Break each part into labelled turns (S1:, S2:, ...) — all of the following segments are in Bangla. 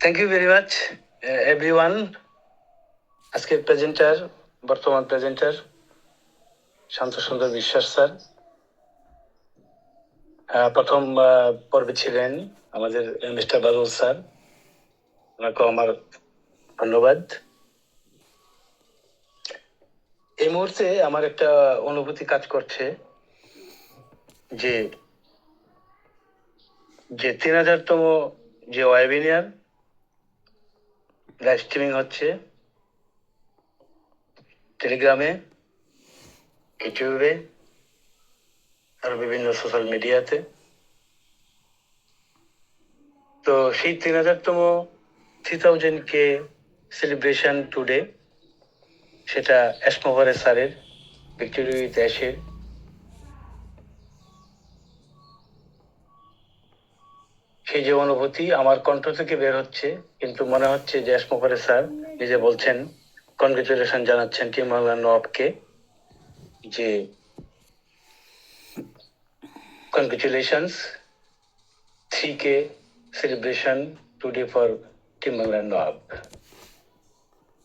S1: Thank you very much everyone আজকের প্রেজেন্টার বর্তমান প্রেজেন্টার শান্ত সুন্দর বিশ্বাস স্যার। প্রথম পর্বে ছিলেন আমাদের মিস্টার বাদল স্যার। ওনাকে আমার ধন্যবাদ। এই মুহূর্তে আমার একটা অনুভূতি কাজ করছে যে যে তিন হাজারতম যে ওয়েবিনিয়ার লাইভ স্ট্রিমিং হচ্ছে টেলিগ্রামে ইউটিউবে আর বিভিন্ন সোশ্যাল মিডিয়াতে তো। সেই তিন হাজারতম three thousand K celebration today সেটা এসমোভারে স্যারের ভিক্টোরি ইতিহাসের সেই যে অনুভূতি আমার কণ্ঠ থেকে বের হচ্ছে, কিন্তু মনে হচ্ছে যে এসমোভারে স্যার নিজে বলছেন কনগ্রেচুলেশন জানাচ্ছেন টিম বাংলা নবকে যে congratulations three K celebration today for team Bangla Nabo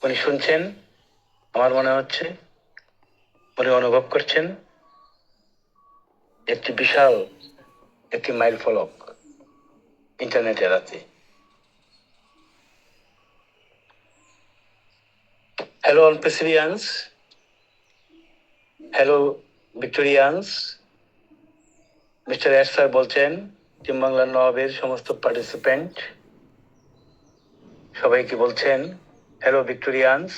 S1: উনি শুনছেন, আমার মনে হচ্ছে, উনি অনুভব করছেন, একটি বিশাল, একটি মাইল ফলক ইন্টারনেট এড়াতে hello all প্রেসিডিয়ান্স hello Victorians Mr S sir বলছেন, টিম বাংলা নবাবের সমস্ত পার্টিসিপেন্ট সবাইকে বলছেন hello Victorians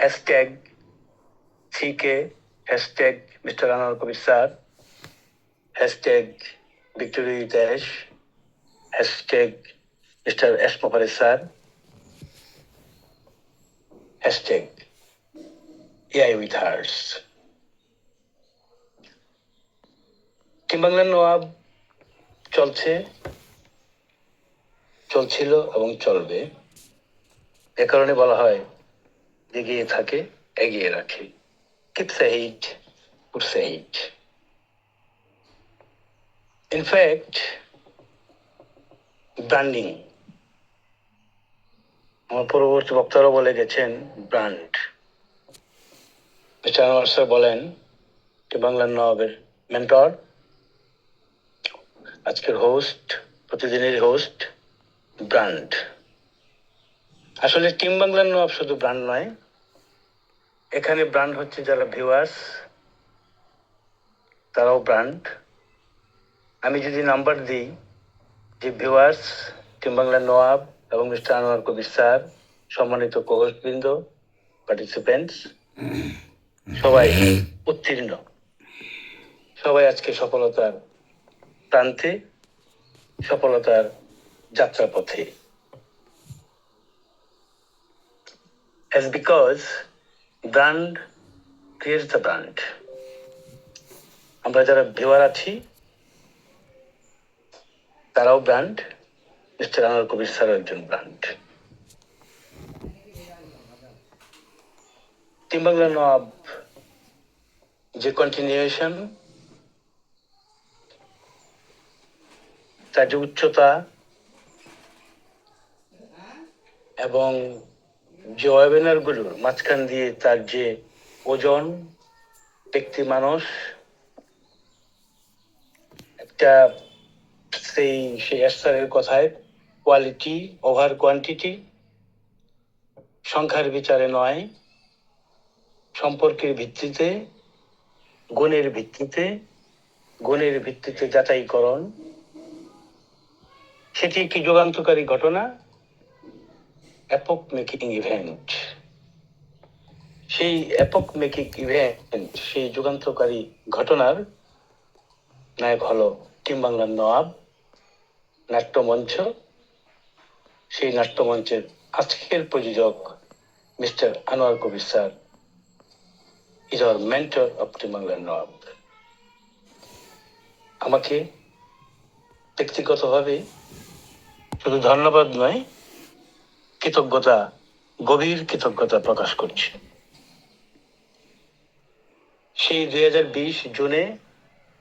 S1: hashtag CK hashtag Mr Anwar Kabir sir hashtag ইতিহাস hashtag Mr S মোফারে sir hashtag AI with hers team বাংলার নবাব চলছে, চলছিল এবং চলবে। এ কারণে বলা হয়, এগিয়ে থাকে, এগিয়ে রাখে। কিপ সাহিট পুট সাহিট ইনফ্যাক্ট ব্র্যান্ডিং আমার পরবর্তী বক্তারা বলে গেছেন ব্র্যান্ড মিস্টার স্যার বলেন যে বাংলার নবাবের মেন্টর আজকের হোস্ট প্রতিদিনের হোস্ট ব্র্যান্ড আসলে টিম বাংলার নবাব শুধু ব্র্যান্ড নয়, এখানে ব্র্যান্ড হচ্ছে যারা ভিউয়ার্স তারাও ব্র্যান্ড আমি যদি নাম্বার দিই, যে ভিউয়ার্স টিম বাংলার নওয়াব এবং মিস্টার আনোয়ার কবির স্যার, সম্মানিত কোহসবৃন্দ পার্টিসিপেন্টস সবাই উত্তীর্ণ। সবাই আজকে সফলতার প্রান্তে, সফলতার যাত্রাপথে। As because brand creates the আমরা যারা ভিউয়ার আছি তারাও brand Mr Anwar Kabir sir একজন ব্র্যান্ড টিম বাংলা নবাব, যে কন্টিনিউশন তার যে উচ্চতা, এবং যে ওয়েবিনারগুলোর মাঝখান দিয়ে তার যে ওজন, ব্যক্তি, মানুষ, একটা সেই সেই এস্টারের কথায় কোয়ালিটি ওভার কোয়ান্টিটি সংখ্যার বিচারে নয়, সম্পর্কের ভিত্তিতে, গুণের ভিত্তিতে গুণের ভিত্তিতে যাচাইকরণ। সেটি একটি যুগান্তকারী ঘটনা অ্যাপক মেকিং ইভেন্ট সেই অ্যাপক মেকিং ইভেন্ট সেই যুগান্তকারী ঘটনার নায়ক হলো টিম বাংলার নবাব নাট্যমঞ্চ, সেই নাট্যমঞ্চের আজকের প্রযোজক Mr Anwar Kabir sir. Is our mentor of বাংলার নবাব আমাকে ব্যক্তিগতভাবে শুধু ধন্যবাদ নয়, কৃতজ্ঞতা, গভীর কৃতজ্ঞতা প্রকাশ করছি। সেই দুই হাজার বিশ জুনে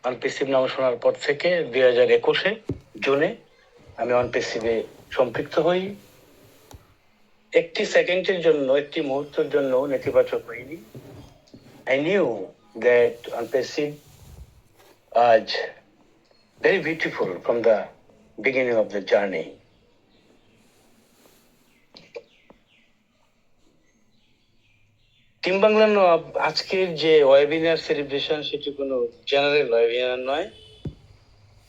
S1: আনপিসিভ নাম শোনার পর থেকে দুই হাজার একুশে জুনে আমি অনপেসিভে সম্পৃক্ত হই। একটি সেকেন্ডের জন্য, একটি মুহূর্তের জন্য নেতিবাচক হইনি আই নিউ দ্যাট অনপেসিভ আজ very beautiful from the beginning of the journey team Bangla আজকের যে ওয়েবিনার সেলিব্রেশন সেটি কোনো জেনারেল ওয়েবিনার নয়।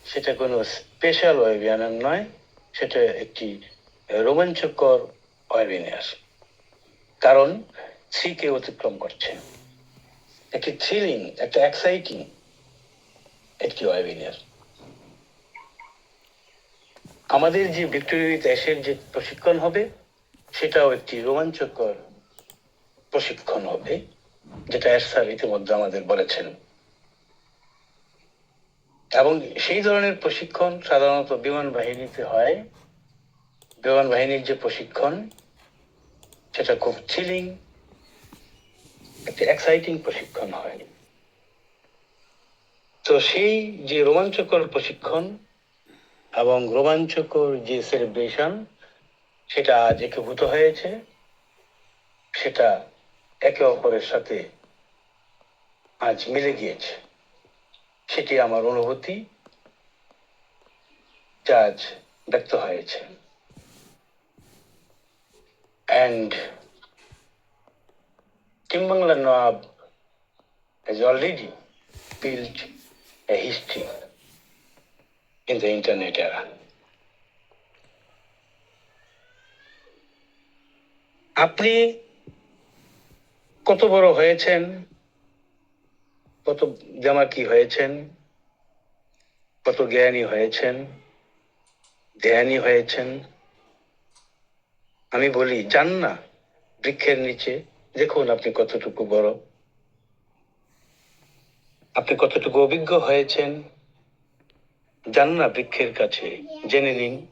S1: সেটা কোনো স্পেশাল ওয়েবিনার নয়, সেটা একটি রোমাঞ্চকর ওয়েবিনার কারণ থ্রিকে অতিক্রম করছে। একটি থ্রিলিং একটা এক্সাইটিং একটি ওয়েবিনার আমাদের যে ভিক্টোরিয়া অ্যাশের যে প্রশিক্ষণ হবে, সেটাও একটি রোমাঞ্চকর প্রশিক্ষণ হবে, যেটা এর স্যার ইতিমধ্যে আমাদের বলেছেন। এবং সেই ধরনের প্রশিক্ষণ সাধারণত বিমান বাহিনীতে হয়। বিমান বাহিনীর যে প্রশিক্ষণ, সেটা খুব থ্রিলিং একটি এক্সাইটিং প্রশিক্ষণ হয়। তো সেই যে রোমাঞ্চকর প্রশিক্ষণ এবং রোমাঞ্চকর যে সেলিব্রেশন সেটা আজ একীভূত হয়েছে। সেটা একে অপরের সাথে আজ মিলে গিয়েছে। সেটি আমার অনুভূতি যা আজ ব্যক্ত হয়েছে। And team Bangla Nawab has already build a history in the internet এরা আপনি কত বড় হয়েছেন? কত জামাকি হয়েছেন? কত জ্ঞানী হয়েছেন? ধ্যানী হয়েছেন? আমি বলি, যান না বৃক্ষের নিচে। দেখুন আপনি কতটুকু বড়। আপনি কতটুকু অভিজ্ঞ হয়েছেন? যান না বৃক্ষের কাছে, জেনে নিন।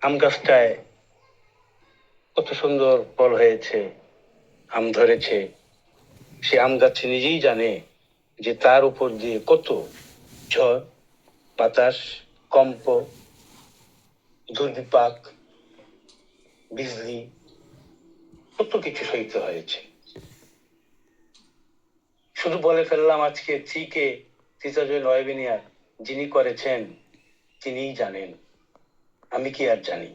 S1: আম গাছটায় কত সুন্দর ফল হয়েছে, আম ধরেছে। সে আম গাছ নিজেই জানে যে তার উপর দিয়ে কত ঝড়, বাতাস, কম্প, দুর্বিপাক, বিজলি, কত কিছু সইতে হয়েছে। শুধু বলে ফেললাম আজকে থ্রিকে তিতাজয় নয়বিনিয়া যিনি করেছেন, তিনিই জানেন। আমি কি আর জানি?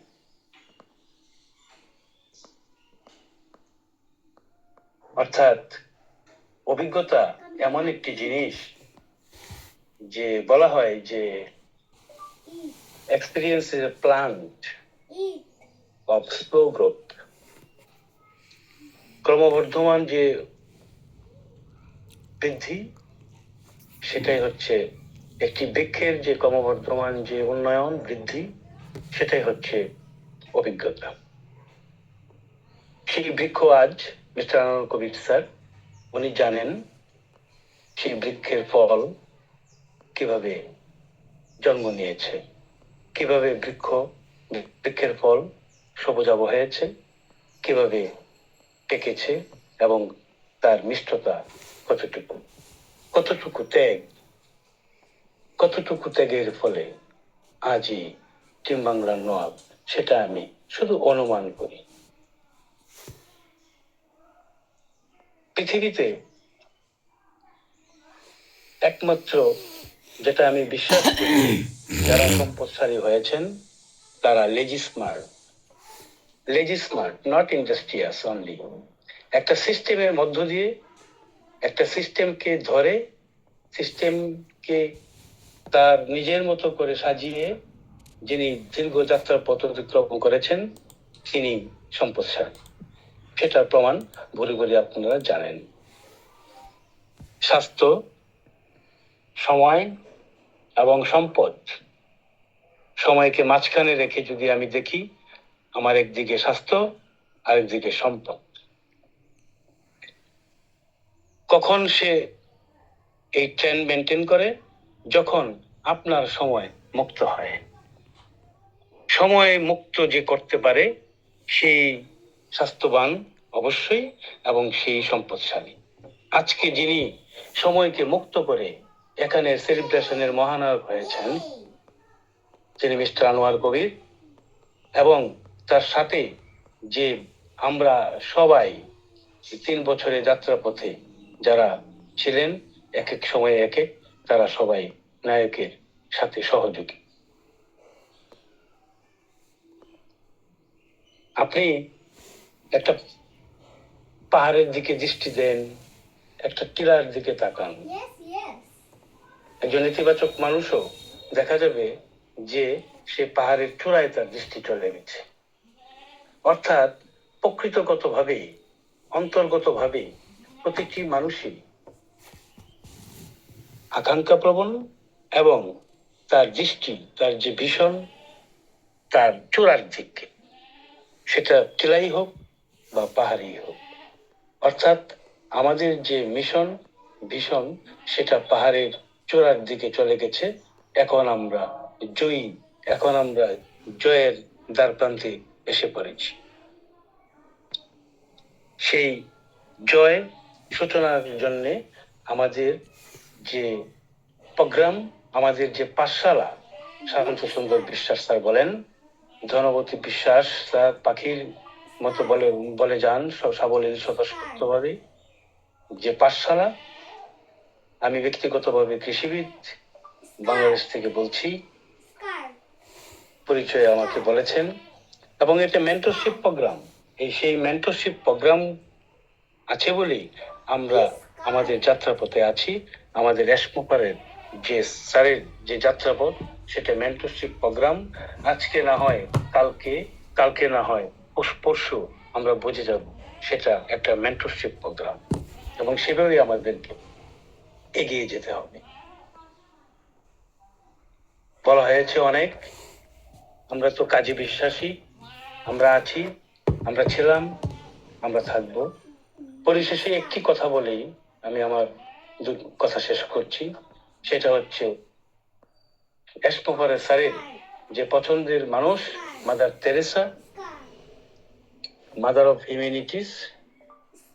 S1: অর্থাৎ অভিজ্ঞতা এমন একটি জিনিস যে বলা হয় যে experience is a plant of slow growth ক্রমবর্ধমান যে বৃদ্ধি, সেটাই হচ্ছে একটি বৃক্ষের যে ক্রমবর্ধমান যে উন্নয়ন, বৃদ্ধি, সেটাই হচ্ছে অভিজ্ঞতা। সেই বৃক্ষ আজ মিস্টার কবির স্যার উনি জানেন সেই বৃক্ষের ফল কীভাবে জন্ম নিয়েছে, কীভাবে বৃক্ষ, বৃক্ষের ফল সবুজাব হয়েছে, কীভাবে টেকেছে এবং তার মিষ্টতা কতটুকু কতটুকু ত্যাগ, কতটুকু ত্যাগের ফলে আজই টিম বাংলার সেটা আমি শুধু অনুমান করি। পৃথিবীতে একমাত্র যেটা আমি বিশ্বাস করি, যারা সম্পদশালী হয়েছেন, তারা lazy smart lazy smart not industrious only একটা সিস্টেমের মধ্য দিয়ে, একটা সিস্টেমকে ধরে সিস্টেমকে তার নিজের মতো করে সাজিয়ে, যিনি দীর্ঘ যাত্রার পথ অতিক্রম করেছেন, তিনি সম্পদশালী। সেটার প্রমাণ ভুরি ভুরি আপনারা জানেন। স্বাস্থ্য, সময় এবং সম্পদ সময়কে মাঝখানে রেখে যদি আমি দেখি, আমার একদিকে স্বাস্থ্য, আরেকদিকে সম্পদ। কখন সে এই ট্রেন মেনটেন করে? যখন আপনার সময় মুক্ত হয়। সময় মুক্ত যে করতে পারে, সেই স্বাস্থ্যবান অবশ্যই এবং সেই সম্পদশালী। আজকে যিনি সময়কে মুক্ত করে এখানে সেলিব্রেশনের মহানায়ক হয়েছেন তিনি মিস্টার আনোয়ার কবির এবং তার সাথে যে আমরা সবাই তিন বছরের যাত্রাপথে যারা ছিলেন, এক এক সময়ে এক, তারা সবাই নায়কের সাথে সহযোগী। আপনি একটা পাহাড়ের দিকে দৃষ্টি দেন একটা টিলার দিকে তাকান. একজন ইতিবাচক মানুষও দেখা যাবে যে সে পাহাড়ের চূড়ায় তার দৃষ্টি চলে গেছে। অর্থাৎ প্রকৃতগতভাবে অন্তর্গতভাবে প্রতিটি মানুষই আকাঙ্ক্ষা প্রবণ এবং তার দৃষ্টি তার যে ভীষণ তার চূড়ার দিকে। সেটা টিলাই হোক বা পাহাড়ি হোক। অর্থাৎ আমাদের যে মিশন, ভীষণ, সেটা পাহাড়ের চূড়ার দিকে চলে গেছে। এখন আমরা জয়ী, এখন আমরা জয়ের দ্বার প্রান্তে এসে পড়েছি। সেই জয় সূচনার জন্যে আমাদের যে প্রোগ্রাম, আমাদের যে পাঠশালা শান্ত সুন্দর বিশ্বাস স্যার বলেন, ধনবতী বিশ্বাস স্যার, পাখির মতো বলে বলে যান সাবলীল, স্বতঃস্ফূর্তভাবে। যে পাঠশালা, আমি ব্যক্তিগতভাবে কৃষিবিদ, বাংলাদেশ থেকে বলছি, পরিচয় আমাকে বলেছেন। এবং এটা মেন্টরশিপ প্রোগ্রাম এই সেই মেন্টরশিপ প্রোগ্রাম আছে বলেই আমরা আমাদের যাত্রাপথে আছি। আমাদের রেশমোপারের যে স্যারের যে যাত্রাপথ, সেটা মেন্টরশিপ প্রোগ্রাম আজকে না হয়, কালকে কালকে না হয় পরশু- আমরা বুঝে যাব সেটা একটা মেন্টরশিপ প্রোগ্রাম এবং সেভাবেই আমাদেরকে এগিয়ে যেতে হবে বলা হয়েছে অনেক, আমরা তো কাজে বিশ্বাসী, আমরা আছি, আমরা ছিলাম, আমরা থাকব পরিশেষে একটি কথা বলেই আমি আমার কথা শেষ করছি, সেটা হচ্ছে এসমোভারে স্যারের যে পছন্দের মানুষ, mother Teresa. Mother of humanities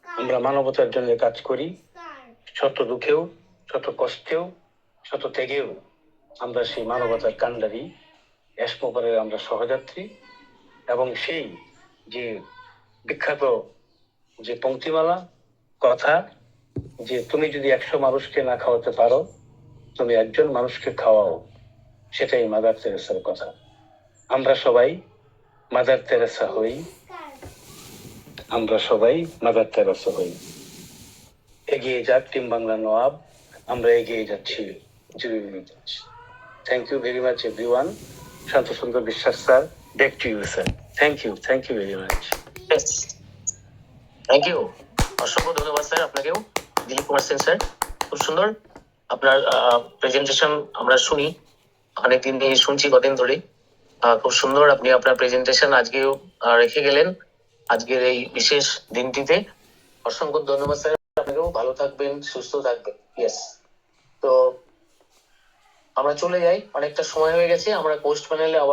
S1: আমরা মানবতার জন্য কাজ করি. শত দুঃখেও, শত কষ্টেও, শত ত্যাগেও আমরা সেই মানবতার কান্ডারি এসমোপারের আমরা সহযাত্রী এবং সেই যে বিখ্যাত যে পঙ্ক্তিমালা, কথা যে তুমি যদি একশো মানুষকে না খাওয়াতে পারো, তুমি একজন মানুষকে খাওয়াও, সেটাই মাদার তেরেসার কথা আমরা সবাই মাদার তেরেসা হই. আমরা সবাই মাদার তেরেসা হই এগিয়ে যাক টিম বাংলা নবাব আমরা এগিয়ে যাচ্ছি thank you very much everyone Shanta Sundar Biswas, sir. Back to you sir thank you thank you very much
S2: thank you অসংখ্য ধন্যবাদ, স্যার, আপনাকেও। দিলীপ কুমার সেন, স্যার, খুব সুন্দর। আপনার প্রেজেন্টেশন আমরা শুনি। অনেকদিন শুনছি, কদিন ধরে খুব সুন্দর আপনি আপনার প্রেজেন্টেশন আজকেও রেখে গেলেন। আজকের এই বিশেষ দিনটিতে অসংখ্য ধন্যবাদ স্যার। আপনাকেও ভালো থাকবেন, সুস্থ থাকবেন। ইয়েস তো আমরা চলে যাই। অনেকটা সময় হয়ে গেছে, আমরা পোস্ট প্যানেলে আবার